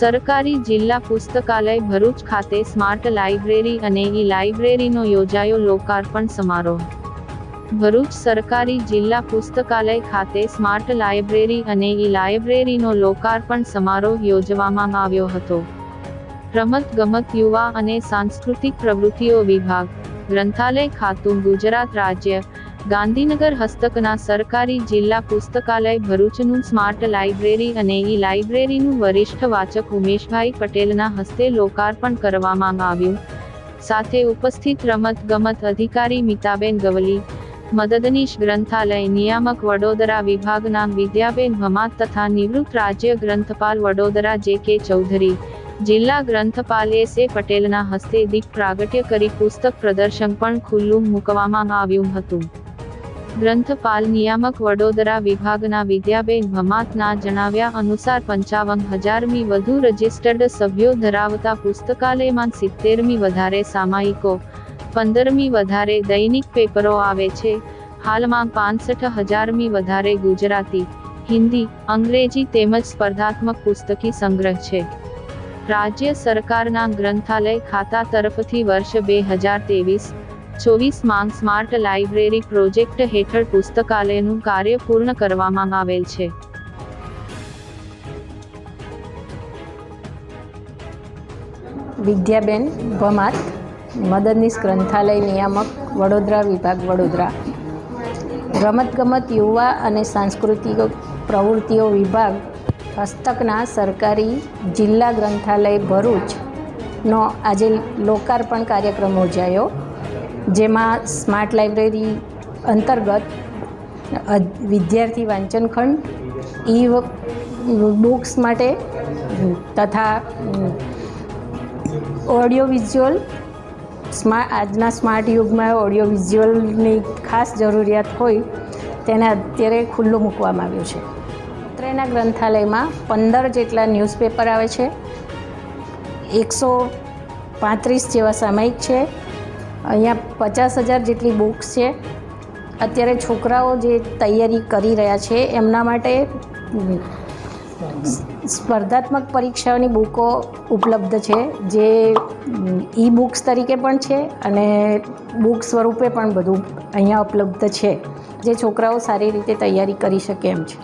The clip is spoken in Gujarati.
સરકારી જિલ્લા પુસ્તકાલય ભરૂચ ખાતે સ્માર્ટ લાઇબ્રેરી અને ઈ લાઇબ્રેરીનો યોજાયો લોકાર્પણ સમારોહ. ભરૂચ સરકારી જિલ્લા પુસ્તકાલય ખાતે સ્માર્ટ લાઇબ્રેરી અને ઈ લાઇબ્રેરીનો લોકાર્પણ સમારોહ યોજવામાં આવ્યો હતો. રમત ગમત યુવા અને સાંસ્કૃતિક પ્રવૃત્તિઓ વિભાગ, ગ્રંથાલય ખાતું, ગુજરાત રાજ્ય ગાંધીનગર હસ્તકના સરકારી જિલ્લા પુસ્તકાલય ભરૂચનું સ્માર્ટ લાઇબ્રેરી અને ઈ લાઇબ્રેરીનું વરિષ્ઠ વાચક ઉમેશભાઈ પટેલના હસ્તે લોકાર્પણ કરવામાં આવ્યું. સાથે ઉપસ્થિત રમત ગમત અધિકારી મિતાબેન ગવલી, મદદનીશ ગ્રંથાલય નિયામક વડોદરા વિભાગના વિદ્યાબેન હમાત તથા નિવૃત્ત રાજ્ય ગ્રંથપાલ વડોદરા જે કે ચૌધરી, જિલ્લા ગ્રંથપાલ એસ એ પટેલના હસ્તે દીપ પ્રાગટ્ય કરી પુસ્તક પ્રદર્શન પણ ખુલ્લું મૂકવામાં આવ્યું હતું. ગ્રંથપાલ નિયામક વડોદરા વિભાગના વિદ્યાબેન ભમાતના જણાવ્યા અનુસાર પંચાવન હજારમી વધુ રજિસ્ટર્ડ સભ્યો ધરાવતા પુસ્તકાલયમાં સિત્તેરમી વધારે સામાયિકો, પંદરમી વધારે દૈનિક પેપરો આવે છે. હાલમાં પાંસઠ હજારમી વધારે ગુજરાતી, હિન્દી, અંગ્રેજી તેમજ સ્પર્ધાત્મક પુસ્તકી સંગ્રહ છે. રાજ્ય સરકારના ગ્રંથાલય ખાતા તરફથી વર્ષ બે હજાર તેવીસ ચોવીસ માંગ સ્માર્ટ લાઇબ્રેરી પ્રોજેક્ટ હેઠળ પુસ્તકાલયનું કાર્ય પૂર્ણ કરવામાં આવેલ છે. વિદ્યાબેન ભમાત, મદદનીશ ગ્રંથાલય નિયામક, વડોદરા વિભાગ, વડોદરા. રમતગમત, યુવા અને સાંસ્કૃતિક પ્રવૃત્તિઓ વિભાગ, હસ્તકના સરકારી જિલ્લા ગ્રંથાલય ભરૂચનો આજે લોકાર્પણ કાર્યક્રમ યોજાયો. જેમાં સ્માર્ટ લાઇબ્રેરી અંતર્ગત વિદ્યાર્થી વાંચન ખંડ ઈ બુક્સ માટે, તથા ઓડિયો વિઝ્યુઅલ, સ્મા, આજના સ્માર્ટ યુગમાં ઓડિયો વિઝ્યુઅલની ખાસ જરૂરિયાત હોય, તેને અત્યારે ખુલ્લું મૂકવામાં આવ્યું છે. અત્રેના ગ્રંથાલયમાં પંદર જેટલા ન્યૂઝપેપર આવે છે. એકસો પાંત્રીસ જેવા સામયિક છે. અહીંયા પચાસ હજાર જેટલી બુક્સ છે. અત્યારે છોકરાઓ જે તૈયારી કરી રહ્યા છે, એમના માટે સ્પર્ધાત્મક પરીક્ષાઓની બુકો ઉપલબ્ધ છે, જે ઈ બુક્સ તરીકે પણ છે અને બુક સ્વરૂપે પણ બધું અહીંયા ઉપલબ્ધ છે. જે છોકરાઓ સારી રીતે તૈયારી કરી શકે એમ છે.